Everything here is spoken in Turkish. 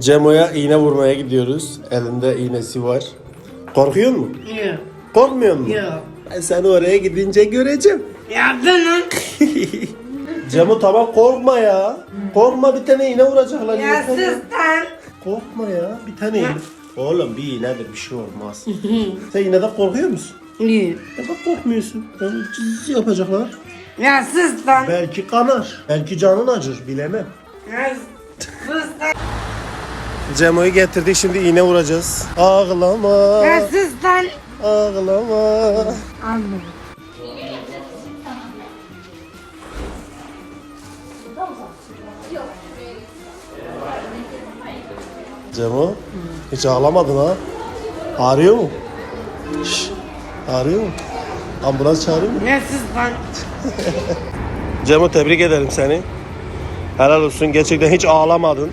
Cemo'ya iğne vurmaya gidiyoruz. Elinde iğnesi var. Korkuyor musun? Yok. Korkmuyor musun? Yok. Ben seni oraya gidince göreceğim. Yardım lan. Cemo tamam korkma ya. Korkma bir tane iğne vuracaklar. Ya sus lan. Korkma ya bir tane iğne. Oğlum bir iğnedir bir şey olmaz. Sen iğneden korkuyor musun? Yok. Ya bak korkmuyorsun. Yani cız yapacaklar. Ya sus lan. Belki kanar. Belki canın acır bilemem. Ya sus lan. Cemo'yu getirdik şimdi iğne vuracağız. Ağlama. Ya sus lan. Ağlama. Anladım. Cemo hiç ağlamadın ha. Ağrıyor mu? Şş, ağrıyor mu? Ambulans çağırıyor mu? Ya sus lan. Cemo tebrik ederim seni. Helal olsun. Gerçekten hiç ağlamadın.